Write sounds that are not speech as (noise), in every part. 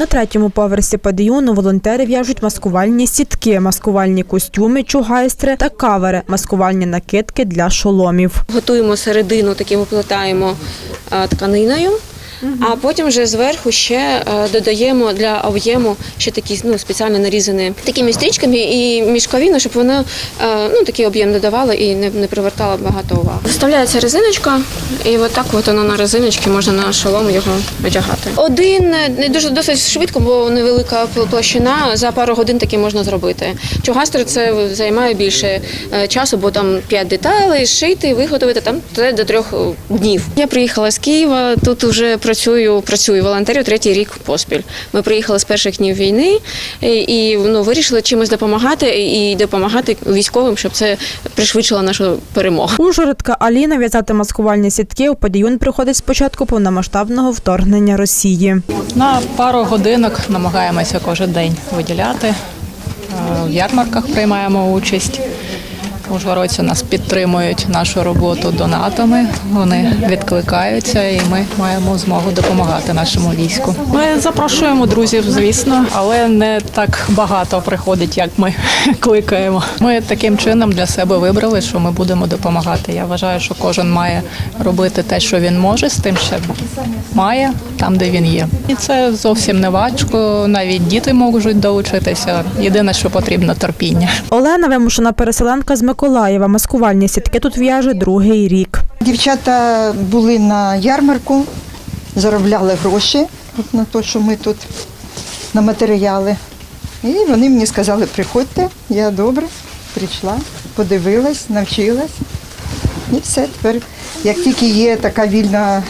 На третьому поверсі падіону волонтери в'яжуть маскувальні сітки, маскувальні костюми, чугайстри та кавери, маскувальні накидки для шоломів. Готуємо середину, таким оплетаємо е, тканиною. А потім вже зверху ще е, додаємо для об'єму ще такі ну, спеціально нарізані такими стрічками і мішковину, щоб воно е, ну, такий об'єм додавало і не, не привертало багато уваги. Вставляється резиночка, і отак от воно на резиночці можна на шолом його одягати. Один е, не дуже досить швидко, бо невелика пл- площина. За пару годин таки можна зробити. Чугастер це займає більше часу, бо там п'ять деталей, шити, виготовити там це до трьох днів. Я приїхала з Києва. Тут вже працюю, працюю волонтерю третій рік поспіль. Ми приїхали з перших днів війни і, і ну, вирішили чимось допомагати і допомагати військовим, щоб це пришвидшило нашу перемогу. Ужгородка Аліна в'язати маскувальні сітки у падіюн приходить з початку повномасштабного вторгнення Росії. На пару годинок намагаємося кожен день виділяти. Е, В ярмарках приймаємо участь. Ужгородці нас підтримують нашу роботу донатами. Вони відкликаються, і ми маємо змогу допомагати нашому війську. Ми запрошуємо друзів, звісно, але не так багато приходить, як ми (laughs) кликаємо. Ми таким чином для себе вибрали, що ми будемо допомагати. Я вважаю, що кожен має робити те, що він може, з тим, що має там, де він є. І це зовсім не важко. Навіть діти можуть долучитися. Єдине, що потрібно терпіння. Олена вимушена переселенка з Миколаєва. Маскувальні сітки тут в'яже другий рік. Дівчата були на ярмарку, заробляли гроші на те, що ми тут на матеріали. І вони мені сказали, приходьте, я добре, прийшла, подивилась, навчилась. І все, тепер, як тільки є така вільна,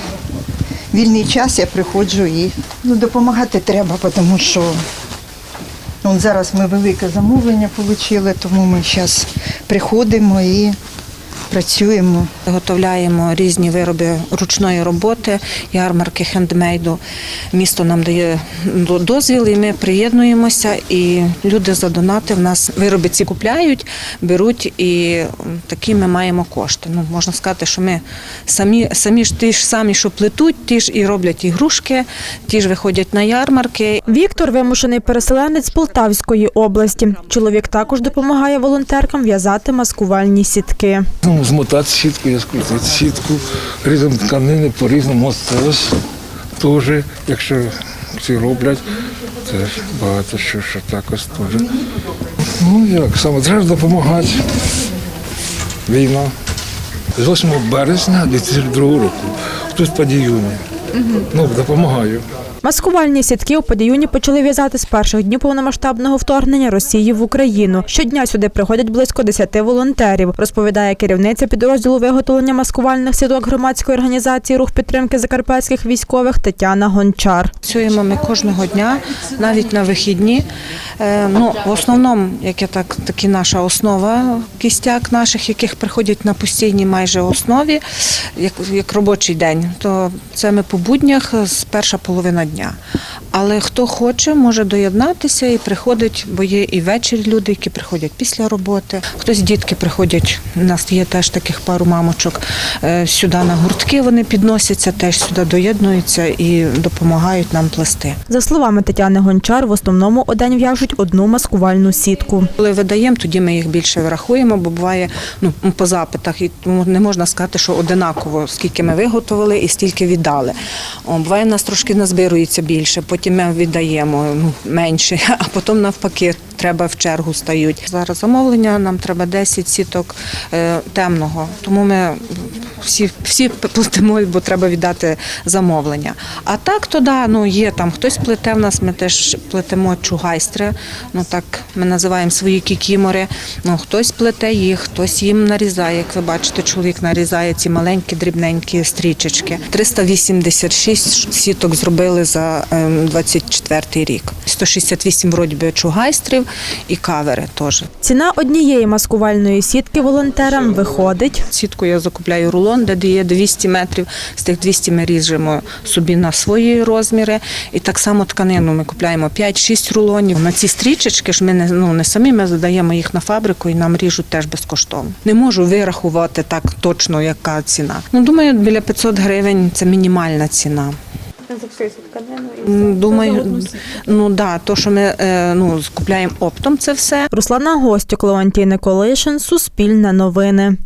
вільний час, я приходжу і ну, допомагати треба, тому що ну, зараз ми велике замовлення отримали, тому ми зараз приходимо і працюємо. Виготовляємо різні вироби ручної роботи, ярмарки хендмейду. Місто нам дає до- дозвіл, і ми приєднуємося. І люди за донати в нас вироби ці купляють, беруть, і такі ми маємо кошти. Ну можна сказати, що ми самі самі ж ті ж самі, що плетуть, ті ж і роблять ігрушки, ті ж виходять на ярмарки. Віктор вимушений переселенець з Полтавської області. Чоловік також допомагає волонтеркам в'язати маскувальні сітки. Змотати сітку, я скрутити сітку, різом тканини по-різному. Це ось теж, якщо всі роблять, теж багато що, що так ось теж. Ну як, саме треба допомагати. Війна. З 8 березня 2002 року. Тут в Падіюні. Ну, допомагаю. Маскувальні сітки у Падіюні почали в'язати з перших днів повномасштабного вторгнення Росії в Україну. Щодня сюди приходять близько 10 волонтерів, розповідає керівниця підрозділу виготовлення маскувальних сіток громадської організації Рух підтримки закарпатських військових Тетяна Гончар. Працюємо ми кожного дня, навіть на вихідні. Е, Ну, в основному, як я так, таки наша основа, кістяк наших, яких приходять на постійній майже основі, як, як робочий день, то це ми по буднях з перша половина дня. Але хто хоче, може доєднатися і приходить, бо є і ввечері люди, які приходять після роботи. Хтось дітки приходять. У нас є теж таких пару мамочок. е, Сюди на гуртки вони підносяться, теж сюди доєднуються і допомагають нам плести. За словами Тетяни Гончар, в основному у день в'яжуть одну маскувальну сітку. Коли видаємо, тоді ми їх більше врахуємо, бо буває ну по запитах, і не можна сказати, що одинаково скільки ми виготовили і стільки віддали. Буває, в нас трошки назбирується більше, потім ми віддаємо ну, менше, (laughs) а потім навпаки треба в чергу стають. Зараз замовлення, нам треба 10 сіток е, темного, тому ми всі, всі плетемо, бо треба віддати замовлення. А так то да, ну є там хтось плете в нас, ми теж плетемо чугайстри, ну так ми називаємо свої кікімори. Ну хтось плете їх, хтось їм нарізає. Як ви бачите, чоловік нарізає ці маленькі дрібненькі стрічечки. 386 сіток зробили за ем, 24 рік. 168 вроді би чугайстрів і кавери теж. Ціна однієї маскувальної сітки волонтерам виходить Сітку я закупляю рулон, де є 200 метрів. З тих 200 ми ріжемо собі на свої розміри. І так само тканину ми купляємо 5-6 рулонів. На ці стрічечки ж ми не, ну, не самі, ми задаємо їх на фабрику і нам ріжуть теж безкоштовно. Не можу вирахувати так точно, яка ціна. Ну, думаю, біля 500 гривень це мінімальна ціна. Думаю, ну да, то, що ми е, ну, скупляємо оптом, це все. Руслана Гостюк, Леонтій Николишин, Суспільне новини.